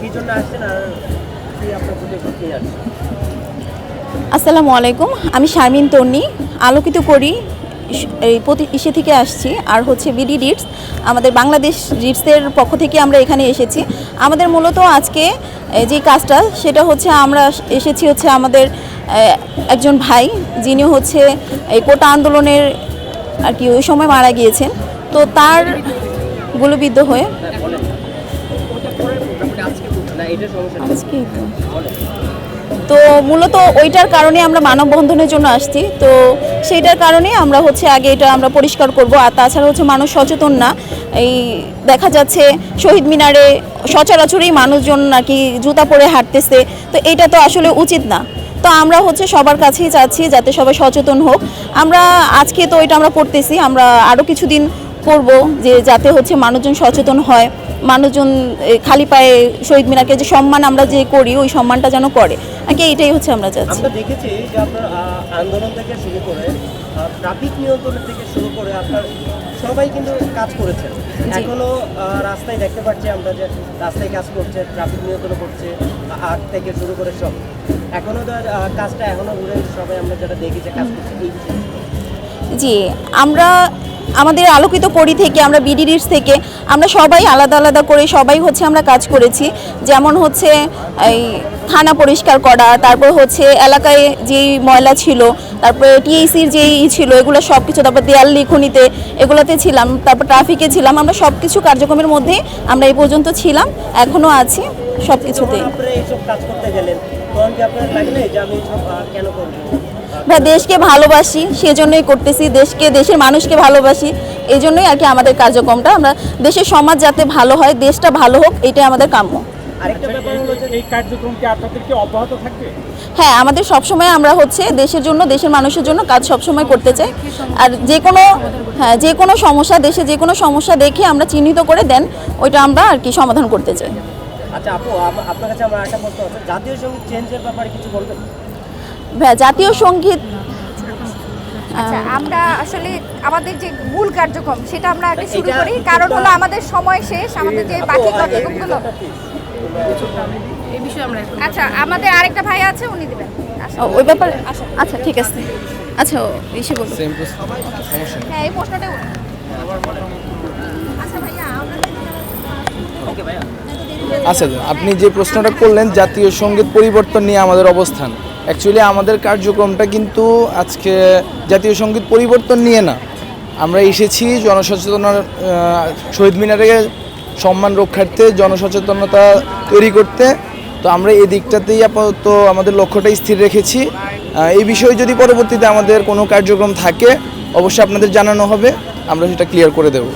কি জন্য আসছেন আর কি আপনার আসসালামু আলাইকুম, আমি শারমিন তন্নি, আলোকিত করি এই প্রতি, ইসে থেকে আসছি, আর হচ্ছে বিডি রিটস আমাদের বাংলাদেশ রিটসের পক্ষ থেকে আমরা এখানে এসেছি। আমাদের মূলত আজকে যে কাজটা, সেটা হচ্ছে আমরা এসেছি হচ্ছে আমাদের একজন ভাই যিনি হচ্ছে এই কোটা আন্দোলনের আর কি ওই সময় মারা গিয়েছেন। তো তার গুলিবিদ্ধ হয়ে তো। মূলত ওইটার কারণে আমরা মানববন্ধনের জন্য আসছি। তো সেইটার কারণে আমরা হচ্ছে আগে এটা আমরা পরিষ্কার করব। আর তাছাড়া হচ্ছে মানুষ সচেতন না। এই দেখা যাচ্ছে শহীদ মিনারে সচরাচরই মানুষজন নাকি জুতা পরে হাঁটতেছে। তো এটা তো আসলে উচিত না। তো আমরা হচ্ছে সবার কাছেই চাচ্ছি যাতে সবাই সচেতন হোক। আমরা আজকে তো এটা আমরা করতেছি। আমরা আরও কিছুদিন করব যে যাতে হচ্ছে মানুষজন সচেতন হয়। মানুষজন খালি পায়ে শহীদ মিনারকে যে সম্মান আমরা যে করি ওই সম্মানটা যেন করে। আগে এটাই হচ্ছে আমরা চাচ্ছি? আমরা দেখেছি যে আপনার আন্দোলন থেকে শুরু করে ট্রাফিক নিয়ন্ত্রণ থেকে শুরু করে আপনার সবাই কিন্তু কাজ করেছেন। এখনও রাস্তায় দেখতে পাচ্ছি আমরা যে রাস্তায় কাজ করছে ট্রাফিক নিয়ন্ত্রণ করছে আট থেকে শুরু করে সব। এখনও আহ, কাজটা এখনও ঘুরে সবাই আমরা যেটা দেখি যে কাজ করছে জি আমরা আমাদের আলোকিত করি থেকে, আমরা বিডি রিটস থেকে, আমরা সবাই আলাদা আলাদা করে সবাই হচ্ছে আমরা কাজ করেছি। যেমন হচ্ছে এই থানা পরিষ্কার করা, তারপর হচ্ছে এলাকায় যেই ময়লা ছিল, তারপরে টিএসির যেই ই ছিল, এগুলো সব কিছু তারপর দেয়াল লিখনিতে, এগুলোতে ছিলাম, তারপর ট্রাফিকে ছিলাম, আমরা সব কিছু কার্যক্রমের মধ্যে আমরা এই পর্যন্ত ছিলাম এখনও আছি সব কিছুতেই যে আমরা দেশকে ভালোবাসি সেজন্যই করতেছি দেশকে দেশের মানুষকে ভালোবাসি এই জন্যই আর কি আমাদের কার্যক্রমটা। আমরা দেশের সমাজ যাতে ভালো হয় দেশটা ভালো হোক এটাই আমাদের কাম্য। হ্যাঁ আমাদের সবসময় আমরা হচ্ছে দেশের জন্য দেশের মানুষের জন্য কাজ সবসময় করতে চাই। আর যে কোনো হ্যাঁ যে কোনো সমস্যা দেশে যে কোনো সমস্যা দেখে আমরা চিহ্নিত করে দেন ওইটা আমরা আর কি সমাধান করতে চাই। আচ্ছা আপু আপনার কাছে আমার একটা প্রশ্ন আছে। জাতীয় সংগীত চেঞ্জের ব্যাপারে কিছু বলবেন? জাতীয় সংগীত আচ্ছা আমরা আসলে আমাদের যে মূল কার্যক্রম সেটা আমরা আগে শুরু করি। কারণ হলো আমাদের সময় শেষ আমাদের যে বাকি কার্যক্রমগুলো আচ্ছা আমাদের আরেকটা ভাই আছে উনি দিবেন। ওই ব্যাপারে আচ্ছা ঠিক আছে। আচ্ছা ও, এসে বলুন। হ্যাঁ এই প্রশ্নটা। আচ্ছা আচ্ছা আপনি যে প্রশ্নটা করলেন জাতীয় সংগীত পরিবর্তন নিয়ে আমাদের অবস্থান। অ্যাকচুয়ালি আমাদের কার্যক্রমটা কিন্তু আজকে জাতীয় সংগীত পরিবর্তন নিয়ে না। আমরা এসেছি জনসচেতনার শহীদ মিনারে সম্মান রক্ষার্থে জনসচেতনতা তৈরি করতে। তো আমরা এই দিকটাতেই আপাতত আমাদের লক্ষ্যটা স্থির রেখেছি। এই বিষয়ে যদি পরবর্তীতে আমাদের কোনো কার্যক্রম থাকে, অবশ্যই আপনাদের জানানো হবে। আমরা সেটা ক্লিয়ার করে দেবো।